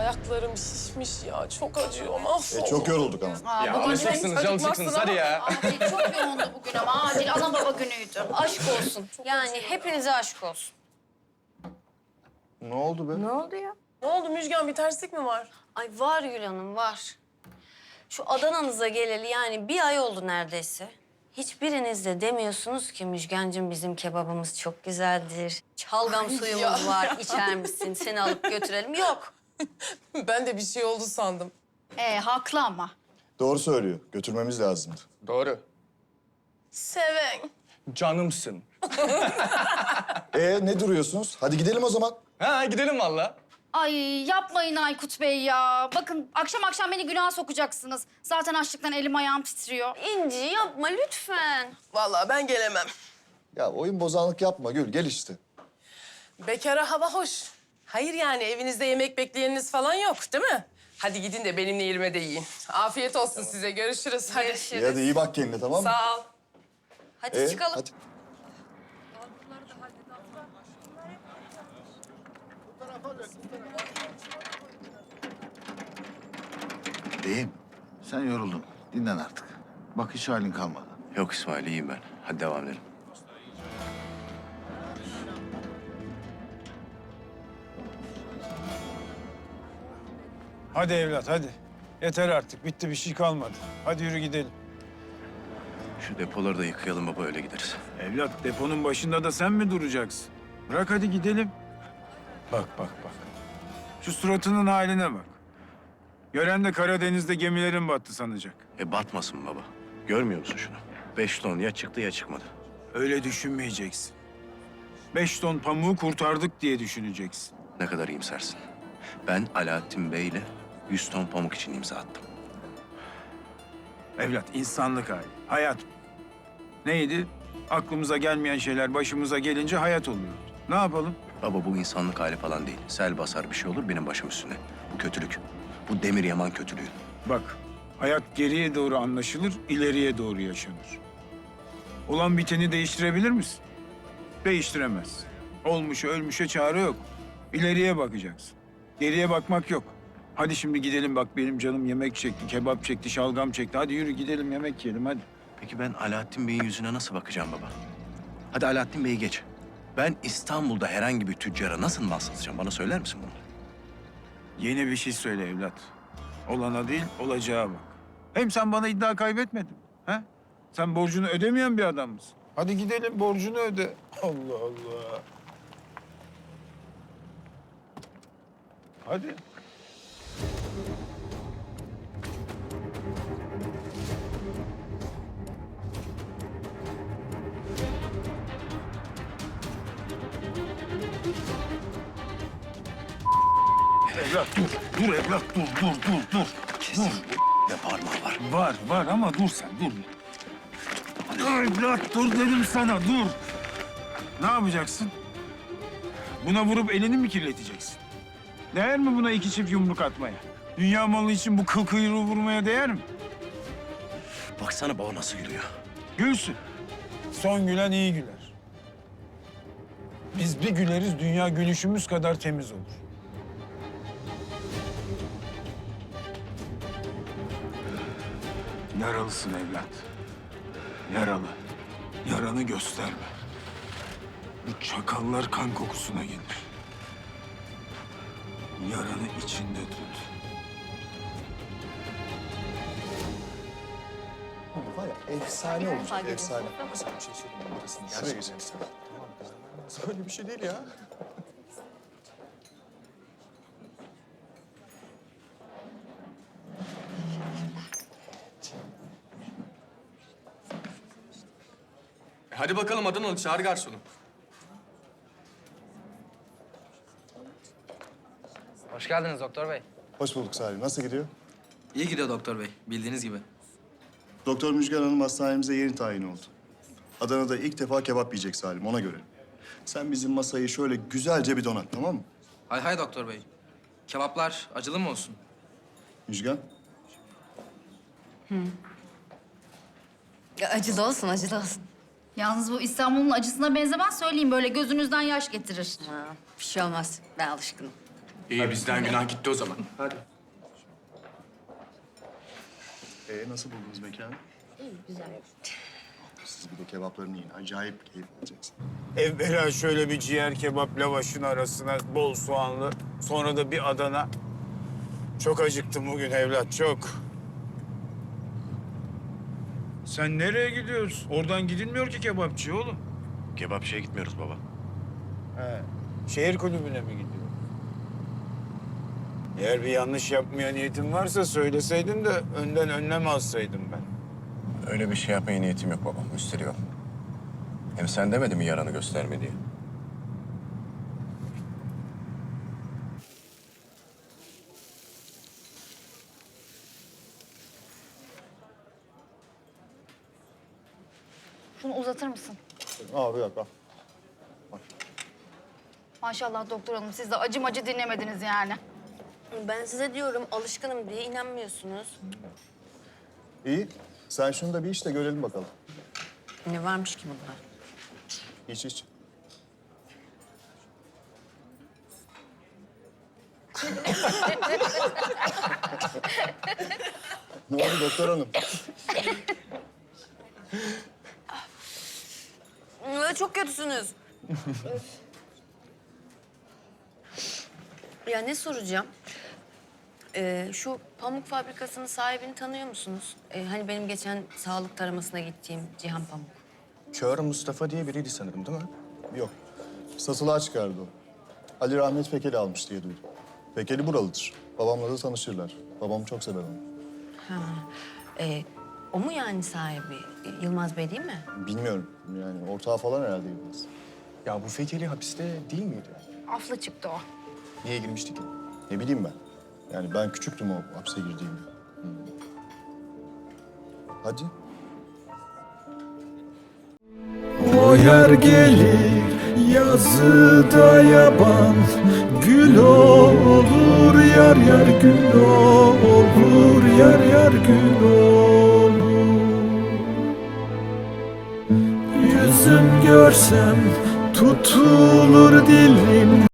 Ayaklarım şişmiş ya. Çok acıyor. Mahvoldum. E, çok yorulduk ama. Aa, Ya bugün alışırsınız canım sıksınız hadi ya. Acil çok yoğundu bugün ama acil ana baba günüydü. Aşk olsun. Yani hepinize aşk olsun. Ne oldu be? Ne oldu ya? Ne oldu Müjgan? Bir terslik mi var? Ay var Gül Hanım var. Şu Adana'nıza geleli yani bir ay oldu neredeyse. Hiçbiriniz de demiyorsunuz ki Müjgancığım bizim kebabımız çok güzeldir. Çalgam suyumuz var içer misin? Seni alıp götürelim. Yok. Ben de bir şey oldu sandım. Ee, haklı ama. Doğru söylüyor. Götürmemiz lazımdı. Doğru. Seven. Canımsın. E ne duruyorsunuz? Hadi gidelim o zaman. Ha gidelim valla. Ay yapmayın Aykut Bey ya. Bakın akşam akşam beni günaha sokacaksınız. Zaten açlıktan elim ayağım titriyor. İnci yapma lütfen. Vallahi ben gelemem. Ya oyun bozanlık yapma Gül. Gel işte. Bekara hava hoş. Hayır yani evinizde yemek bekleyeniniz falan yok değil mi? Hadi gidin de benimle yerime de yiyin. Afiyet olsun size. Görüşürüz. Hadi. Görüşürüz. İyi hadi iyi bak kendine tamam mı? Sağ ol. Hadi E, çıkalım. Hadi. Beyim, sen yoruldun. Dinlen artık. Bak hiç halin kalmadı. Yok İsmail iyiyim ben. Hadi devam edelim. Hadi evlat hadi. Yeter artık. Bitti bir şey kalmadı. Hadi yürü gidelim. Şu depoları da yıkayalım baba öyle gideriz. Evlat deponun başında da sen mi duracaksın? Bırak hadi gidelim. Bak bak bak. Şu suratının haline bak. Gören de Karadeniz'de gemilerin battı sanacak. E batmasın baba. Görmüyor musun şunu? Beş ton ya çıktı ya çıkmadı. Öyle düşünmeyeceksin. Beş ton pamuğu kurtardık diye düşüneceksin. Ne kadar iyimsersin. Ben Alaaddin Bey ile yüz ton pamuk için imza attım. Evlat insanlık hali. Hayat. Neydi? Aklımıza gelmeyen şeyler başımıza gelince hayat oluyor. Ne yapalım? Baba bu insanlık hali falan değil. Sel basar bir şey olur benim başım üstüne. Bu kötülük. Bu demir yaman kötülüğü. Bak, hayat geriye doğru anlaşılır, ileriye doğru yaşanır. Olan biteni değiştirebilir misin? Değiştiremez. Olmuşa ölmüşe çare yok. İleriye bakacaksın. Geriye bakmak yok. Hadi şimdi gidelim bak benim canım yemek çekti, kebap çekti, şalgam çekti. Hadi yürü gidelim yemek yiyelim hadi. Peki ben Alaaddin Bey'in yüzüne nasıl bakacağım baba? Hadi Alaaddin Bey'i geç. Ben İstanbul'da herhangi bir tüccara nasıl mal satacağım? Bana söyler misin bunu? Yeni bir şey söyle evlat. Olana değil, olacağa bak. Hem sen bana iddia kaybetmedin. He? Sen borcunu ödemeyen bir adam mısın? Hadi gidelim borcunu öde. Allah Allah. Hadi. Evlat dur, dur evlat dur, dur, dur, dur. Kesin ne parmağı var. Var, var ama dur sen, dur. Evlat dur dedim sana, dur. Ne yapacaksın? Buna vurup elini mi kirleteceksin? Değer mi buna iki çift yumruk atmaya? Dünya malı için bu kıl kıyruğu vurmaya değer mi? Baksana baba nasıl yürüyor. Gülsün. Son gülen iyi güler. Biz bir güleriz, dünya gülüşümüz kadar temiz olur. Yaralısın evlat. Yaralı. Yaranı gösterme. Bu çakallar kan kokusuna gelir. Yaranı içinde tut. Var ya efsane olmuş. Efsane. Sana bir şey söyleyeyim. mi? Şuraya geçelim. Öyle bir şey değil ya. Hadi bakalım Adanalı çağır garsonu. Hoş geldiniz doktor bey. Hoş bulduk Salim. Nasıl gidiyor? İyi gidiyor doktor bey, bildiğiniz gibi. Doktor Müjgan Hanım hastanemize yeni tayin oldu. Adana'da ilk defa kebap yiyecek Salim, ona göre. Sen bizim masayı şöyle güzelce bir donat, tamam mı? Hay hay doktor bey. Kebaplar acılı mı olsun? Müjgan, Acılı olsun, acılı olsun. Yalnız bu İstanbul'un acısına benzemez söyleyeyim. Böyle gözünüzden yaş getirir. Ha, bir şey olmaz. Ben alışkınım. İyi bizden günah gitti o zaman. Hadi. Ee, nasıl buldunuz mekanı? Güzel. Siz bir de kebaplarını yiyin. Acayip keyif alacaksın. Evvela şöyle bir ciğer kebap lavaşın arasına bol soğanlı. Sonra da bir Adana. Çok acıktım bugün evlat, çok. Sen nereye gidiyorsun? Oradan gidilmiyor ki kebapçı oğlum. Kebapçıya gitmiyoruz baba. He. Şehir kulübüne mi gidiyor? Eğer bir yanlış yapmaya niyetin varsa söyleseydin de önden önlem alsaydım ben. Öyle bir şey yapmaya niyetim yok baba. Müsteri yok. Hem sen demedin mi yaranı gösterme diye? Şunu uzatır mısın? Aa, bir dakika. Maşallah doktor hanım siz de acım acı dinlemediniz yani. Ben size diyorum alışkınım diye inanmıyorsunuz. İyi. Sen şunu da bir iç de görelim bakalım. Ne varmış ki bunda? İç iç. ne oldu doktor hanım? Ee, Çok kötüsünüz. ya ne soracağım? Ee, şu pamuk fabrikasının sahibini tanıyor musunuz? Ee, hani benim geçen sağlık taramasına gittiğim Cihan Pamuk. Kör Mustafa diye biriydi sanırım değil mi? Yok. Satılığa çıkardı o. Ali Rahmet Pekeli almış diye duydum. Pekeli buralıdır. Babamla da tanışırlar. Babam çok sever onu. Ha. Ee, o mu yani sahibi? Yılmaz Bey değil mi? Bilmiyorum. Yani ortağı falan herhalde Yılmaz. Ya bu Fekeli hapiste değil miydi? Aflı çıktı o. Niye girmişti ki? Ne bileyim ben. Yani ben küçüktüm o hapse girdiğimde. Hmm. Hadi. O yer gelir yazıda yaban Gül olur yar yar gül olur Yar yar gül olur Yüzüm görsem tutulur dilim